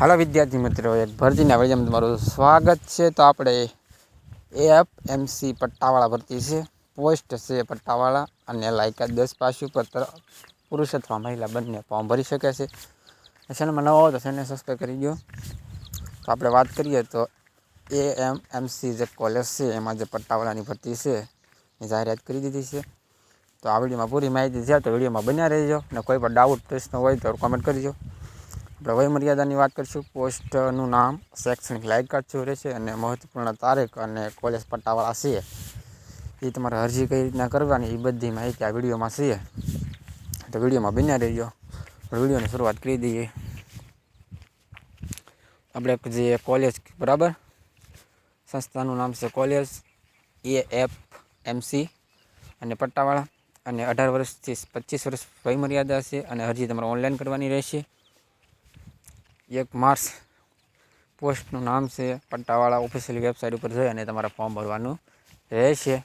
હાલો વિદ્યાર્થી મિત્રો, એક ભરતીના વિડીયોમાં તમારું સ્વાગત છે. તો આપણે એફ એમસી પટ્ટાવાળા ભરતી છે. પોસ્ટ છે પટ્ટાવાળા અને લાયકાત દસ પાસ ઉપર તરફ પુરુષ અથવા મહિલા બંને ફોર્મ ભરી શકે છે. ચેનલમાં નવો હોય તો ચેનલ સબસ્ક્રાઈબ કરી દો. તો આપણે વાત કરીએ તો એ એમ એમસી જે કોલેજ છે, એમાં જે પટ્ટાવાળાની ભરતી છે એ જાહેરાત કરી દીધી છે. તો આ વિડીયોમાં પૂરી માહિતી છે, તો વિડીયોમાં બન્યા રહેજો. અને કોઈ પણ ડાઉટ, પ્રશ્ન હોય તો કોમેન્ટ કરજો. આપણે વય મર્યાદાની વાત કરીશું, પોસ્ટનું નામ શૈક્ષણિક લાયકાત શું રહેશે અને મહત્વપૂર્ણ તારીખ અને કોલેજ પટ્ટાવાળા છે એ તમારે અરજી કઈ રીતના કરવાની એ બધી માહિતી આ વિડીયોમાં છે. તો વિડીયોમાં બન્યા રહેજો. વિડીયોની શરૂઆત કરી દઈએ. આપણે જે કોલેજ, બરાબર? સંસ્થાનું નામ છે કોલેજ, એ એફ એમસી અને પટ્ટાવાળા. અને અઢાર વર્ષથી પચીસ વર્ષ વયમર્યાદા છે અને અરજી તમારે ઓનલાઈન કરવાની રહેશે. એક માર્ચ પોસ્ટનું નામ છે. પટ્ટાવાળા ઓફિશિયલ વેબસાઇટ ઉપર જઈ અને તમારે ફોર્મ ભરવાનું રહેશે.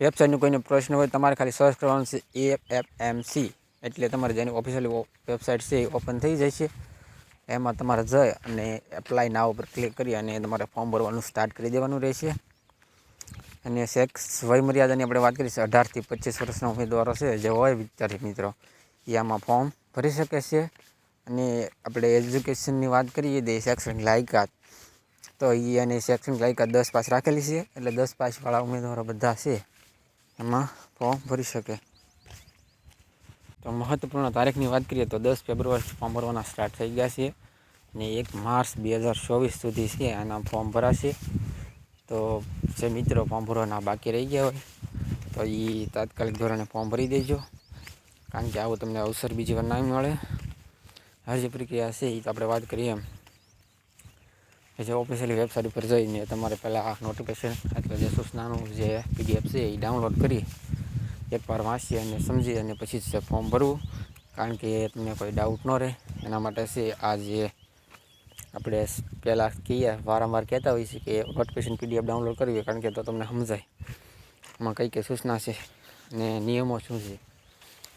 વેબસાઇટનો કોઈને પ્રશ્ન હોય, તમારે ખાલી સર્ચ કરવાનું છે એ એફ એમ સી એટલે તમારે જેની ઓફિશિયલ વેબસાઇટ છે એ ઓપન થઈ જશે. એમાં તમારે જઈ અને એપ્લાય ના ઉપર ક્લિક કરી અને તમારે ફોર્મ ભરવાનું સ્ટાર્ટ કરી દેવાનું રહેશે. અને સેક્સ વય મર્યાદાની આપણે વાત કરીએ અઢારથી પચીસ વર્ષના ઉમેદવારો છે, જે હોય વિદ્યાર્થી મિત્રો. એ આમાં ફોર્મ ભરી શકે છે. અને આપણે એજ્યુકેશનની વાત કરીએ તો શૈક્ષણિક લાયકાત. તો એ અને શૈક્ષણિક લાયકાત દસ પાસ રાખેલી છે, એટલે દસ પાસવાળા ઉમેદવારો બધા છે. એમાં ફોર્મ ભરી શકે. તો મહત્વપૂર્ણ તારીખની વાત કરીએ તો દસ ફેબ્રુઆરી ફોર્મ ભરવાના સ્ટાર્ટ થઈ ગયા છે અને એક માર્ચ બે હજાર ચોવીસ સુધી છે, આના ફોર્મ ભરાશે. તો જે મિત્રો ફોર્મ ભરવાના બાકી રહી ગયા હોય, તો એ તાત્કાલિક ધોરણે ફોર્મ ભરી દેજો. કારણ કે આવું તમને અવસર બીજી વાર ના મળે. હજી પ્રક્રિયા છે એ તો આપણે વાત કરીએ એમ. જે ઓફિશિયલી વેબસાઇટ ઉપર જઈને તમારે પહેલાં આ નોટિફિકેશન એટલે જે સૂચનાનું જે પીડીએફ છે એ ડાઉનલોડ કરી, એકવાર વાંચી અને સમજી અને પછી જ ફોર્મ ભરવું. કારણ કે તમને કોઈ ડાઉટ ન રહે. એના માટે છે, આ જે આપણે પહેલાં કહીએ, વારંવાર કહેતા હોઈએ છીએ કે નોટિફિકેશન પીડીએફ ડાઉનલોડ કરવી કારણ કે તો તમને સમજાય. એમાં કઈ કઈ સૂચના છે અને નિયમો શું છે?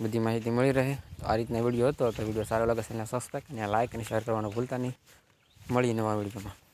બધી માહિતી મળી રહે. તો આ રીતના વીડિયો હતો. તો વીડિયો સારો લાગે છે એને સબસ્ક્રાઈબ અને લાઇક અને શેર કરવાનું ભૂલતા નહીં. મળીએ નવા વિડીયોમાં.